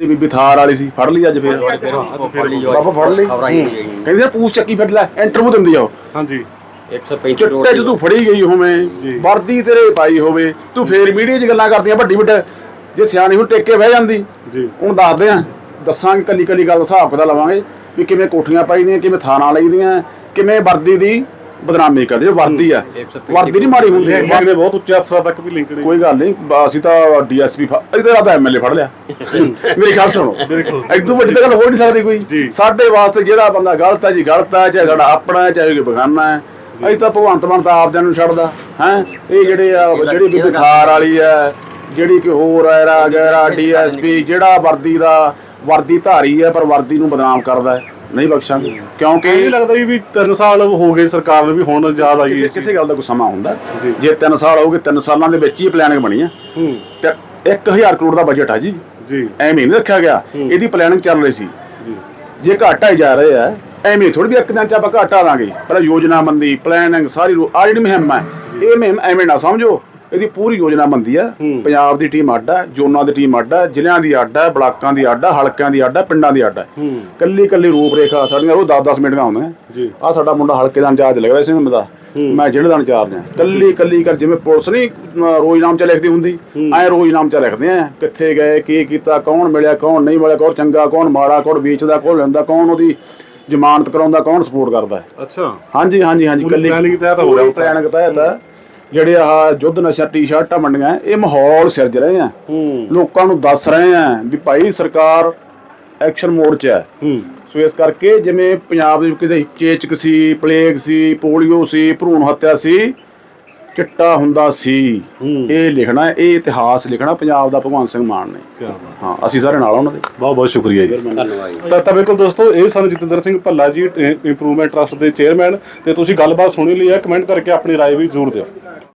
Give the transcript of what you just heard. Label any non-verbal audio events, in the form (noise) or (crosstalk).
ਜਿਹੜੀ ਬੀਬੀ ਥਾਰ ਵਾਲੀ ਸੀ ਫੜ ਲਈ ਅੱਜ ਫੇਰ। ਬਾਬਾ ਫੜ ਲਈ। ਕਹਿੰਦੇ ਯਾਰ ਪੂਛ ਚੱਕੀ ਫਿਰ ਲੈ ਇੰਟਰਵਿਊ ਦਿੰਦੀ ਆ ਉਹ। ਹਾਂਜੀ। 135 ਚਿੱਟੇ ਚ ਤੂੰ ਫੜੀ ਗਈ ਹੋਵੇਂ। ਵਰਦੀ ਤੇਰੇ ਪਾਈ ਹੋਵੇ ਤੂੰ ਫੇਰ ਵੀਡੀਓ 'ਚ ਗੱਲਾਂ ਕਰਦੀਆਂ ਵੱਡੀ ਵੱਡ। ਜੇ ਸਿਆਣੀ ਹੁਣ ਟੇਕੇ ਬਹਿ ਜਾਂਦੀ ਜੀ। ਹੁਣ ਦੱਸਦੇ ਆ ਦੱਸਾਂਗੇ ਕੱਲੀ ਕੱਲੀ ਗੱਲ ਹਿਸਾਬ ਕਿਤਾਬ ਲਵਾਂਗੇ ਵੀ ਕਿਵੇਂ ਕੋਠੀਆਂ ਪਾਈਦੀਆਂ ਕਿਵੇਂ ਥਾਣਾ ਲਈਦੀਆਂ ਕਿਵੇਂ ਵਰਦੀ ਦੀ ਬਦਨਾਮੀ ਕਰਦੇ ਵਰਦੀ ਆ। 135 ਵਰਦੀ ਨਹੀਂ ਮਾੜੀ ਹੁੰਦੀ ਇਹ ਨੇ ਬਹੁਤ ਉੱਚੇ ਅਫਸਰਾਂ ਤੱਕ ਵੀ ਲਿੰਕ ਨੇ ਕੋਈ ਗੱਲ ਨਹੀਂ ਬ- ਅਸੀਂ ਤਾਂ ਡੀਐਸਪੀ ਇਹਦੇ ਨਾਲ ਤਾਂ ਐਮਐਲਏ ਫੜ ਲਿਆ। (laughs) ਮੇਰੀ ਗੱਲ ਸੁਣੋ। ਬਿਲਕੁਲ। ਇਦੋਂ ਵੱਡੀ ਤਾਂ ਗੱਲ ਹੋ ਨਹੀਂ ਸਕਦੀ ਕੋਈ। ਜੀ। ਸਾਡੇ ਵਾਸਤੇ ਜਿਹੜਾ ਬੰਦਾ ਗਲਤ ਹੈ ਜੀ ਗਲਤ ਹੈ ਚਾਹੇ ਸਾਡਾ ਆਪਣਾ ਹੈ ਚਾਹੇ ਕੋਈ ਬਗਾਨਾ ਹੈ। ਅਸੀਂ ਤਾਂ ਭਗਵੰਤ ਮਾਨ ਤਾਂ ਆਪਦਿਆਂ ਨੂੰ ਛੱਡਦਾ ਹੈ? ਇਹ ਜਿਹੜੇ ਆ ਜਿਹੜੀ ਬੀਬੀ ਖਾਰ ਵਾਲੀ ਹੈ ਜਿਹੜੀ ਕਿ ਹੋਰ ਐਰਾ ਗੈਰਾ ਡੀਐਸਪੀ ਜਿਹੜਾ ਵਰਦੀ ਦਾ ਵਰਦੀ ਧਾਰੀ ਹੈ ਪਰ ਵਰਦੀ ਨੂੰ ਬਦਨਾਮ ਕਰਦਾ ਹੈ। ਨਹੀਂ ਬਖਸ਼ਾਂਗੇ ਇਹ ਕਿਉਂਕਿ ਲੱਗਦਾ ਜੀ ਵੀ 3 ਸਾਲ ਹੋ ਗਏ ਸਰਕਾਰ ਨੂੰ ਵੀ ਹੁਣ ਯਾਦ ਆਈ ਕਿਸੇ- ਕਿਸੇ ਗੱਲ ਦਾ ਕੋਈ ਸਮਾਂ ਹੁੰਦਾ। ਜੀ। ਜੇ 3 ਸਾਲ ਹੋਗੇ 3 ਸਾਲਾਂ ਦੇ ਵਿੱਚ ਹੀ ਪਲਾਨਿੰਗ ਬਣੀ ਹੈ ਹੂੰ। ਤੇ 1000 ਕਰੋੜ ਦਾ ਬਜਟ ਹੈ ਜੀ। ਜੀ। ਐਵੇਂ ਨਹੀਂ ਰੱਖਿਆ ਗਿਆ। ਹੂੰ। ਇਹਦੀ ਪਲਾਨਿੰਗ ਚੱਲ ਰਹੀ ਸੀ। ਜੀ। ਘਾਟਾ ਹੀ ਜਾ ਰਹੇ ਆ ਐਵੇਂ ਥੋੜੀ ਵੀ ਇੱਕ ਦਿਨ ਚ ਆਪਾਂ ਘਾਟਾ ਲਾਂਗੇ। ਪਹਿਲਾਂ ਯੋਜਨਾ ਬੰਦੀ ਪਲਾਨਿੰਗ ਸਾਰੀ ਆ ਜਿਹੜੀ ਮੁਹਿੰਮ ਹੈ ਇਹ ਮੁਹਿੰਮ ਐਵੇਂ ਨਾ ਸਮਝੋ। ਇਹਦੀ ਪੂਰੀ ਯੋਜਨਾ ਬੰਦੀ ਆ। ਪੰਜਾਬ ਦੀ ਟੀਮ ਅੱਡ ਜ਼ੋਨਾਂ ਦੀ ਟੀਮ ਅੱਡ ਜ਼ਿਲ੍ਹਿਆਂ ਦੀ ਅੱਡ ਬਲਾਕਾਂ ਦੀ ਅੱਡ ਹਲਕਿਆਂ ਦੀ ਅੱਡ ਪਿੰਡਾਂ ਦੀ ਅੱਡ ਕੱਲੀ ਕੱਲੀ ਰੂਪ ਰੇਖਾ ਸਾਡੀਆਂ ਉਹ 10-10 ਮਿੰਟ ਦੀਆਂ ਹੁੰਦੀਆਂ ਜੀ। ਆ ਸਾਡਾ ਮੁੰਡਾ ਹਲਕੇ ਦਾ ਇੰਚਾਰਜ ਲੱਗਦਾ ਸੀ ਮੈਂ ਦਾ। ਮੈਂ ਜਿਹੜੇ ਦਾ ਇੰਚਾਰਜ ਹਾਂ। ਕੱਲੀ ਕੱਲੀ ਕਰ ਜਿਵੇਂ ਪੁਲਿਸ ਨਹੀਂ ਅਹ ਰੋਜ਼ਨਾਮ ਚ ਲਿਖਦੀ ਹੁੰਦੀ। ਐ ਰੋਜ਼ਨਾਮ ਚ ਲਿਖਦੇ ਆ। ਕਿੱਥੇ ਗਏ ਕੀ ਕੀਤਾ ਕੌਣ ਮਿਲਿਆ ਕੌਣ ਨਹੀਂ ਮਿਲਿਆ ਕੌਣ ਚੰਗਾ ਕੌਣ ਮਾੜਾ ਕੌਣ ਵੇਚਦਾ ਕੌਣ ਲੈਂਦਾ ਕੌਣ ਉਹਦੀ ਜ਼ਮਾਨਤ ਕਰਾਉਂਦਾ ਕੌਣ ਸਪੋਰਟ ਕਰਦਾ। ਅੱਛਾ। ਹਾਂਜੀ ਹਾਂਜੀ ਹਾਂਜੀ ਪੂਰੀ planning ਤਹਿਤ ਹੋ ਰਿਹਾ planning ਤਹਿਤ। ਜਿਹੜੇ ਆਹ ਜੁੱਧ ਨਸ਼ਾ ਟੀ-ਸ਼ਰਟਾਂ ਮੰਡੀਆਂ ਇਹ ਮਾਹੌਲ ਸਿਰਜ ਰਹੇ ਆ ਹੂੰ ਲੋਕਾਂ ਨੂੰ ਦੱਸ ਰਹੇ ਆ ਵੀ ਭਾਈ ਸਰਕਾਰ ਐਕਸ਼ਨ ਮੋਡ 'ਚ ਹੈ ਹੂੰ ਸੋ ਇਸ ਕਰਕੇ ਜਿਵੇਂ ਪੰਜਾਬ ਦੇ ਵਿੱਚ ਕਿਤੇ ਚੇਚਕ ਸੀ ਪਲੇਗ ਸੀ ਪੋਲੀਓ ਸੀ ਭਰੂਣ ਹੱਤਿਆ ਸੀ ਚਿੱਟਾ ਹੁੰਦਾ ਸੀ ਹੂੰ ਇਹ ਲਿਖਣਾ ਇਹ ਇਤਿਹਾਸ ਲਿਖਣਾ ਪੰਜਾਬ ਦਾ ਭਗਵੰਤ ਸਿੰਘ ਮਾਨ ਨੇ ਕੀ ਬਾਤ ਹਾਂ ਅਸੀਂ ਸਾਰੇ ਨਾਲ ਆ ਉਹਨਾਂ ਦੇ ਬਹੁਤ ਬਹੁਤ ਸ਼ੁਕਰੀਆ ਜੀ ਧੰਨਵਾਦ ਜੀ ਤਾਂ ਤਾਂ ਬਿਲਕੁਲ ਦੋਸਤੋ ਇਹ ਸਨ ਜਤਿੰਦਰ ਸਿੰਘ ਭੱਲਾ ਜੀ ਇੰਪਰੂਵਮੈਂਟ ਟਰਸਟ ਦੇ ਚੇਅਰਮੈਨ ਤੇ ਤੁਸੀਂ ਗੱਲਬਾਤ ਸੁਣੀ ਲਈ ਹੈ ਕਮੈਂਟ ਕਰਕੇ ਆਪਣੀ رائے ਵੀ ਜ਼ਰੂਰ ਦਿਓ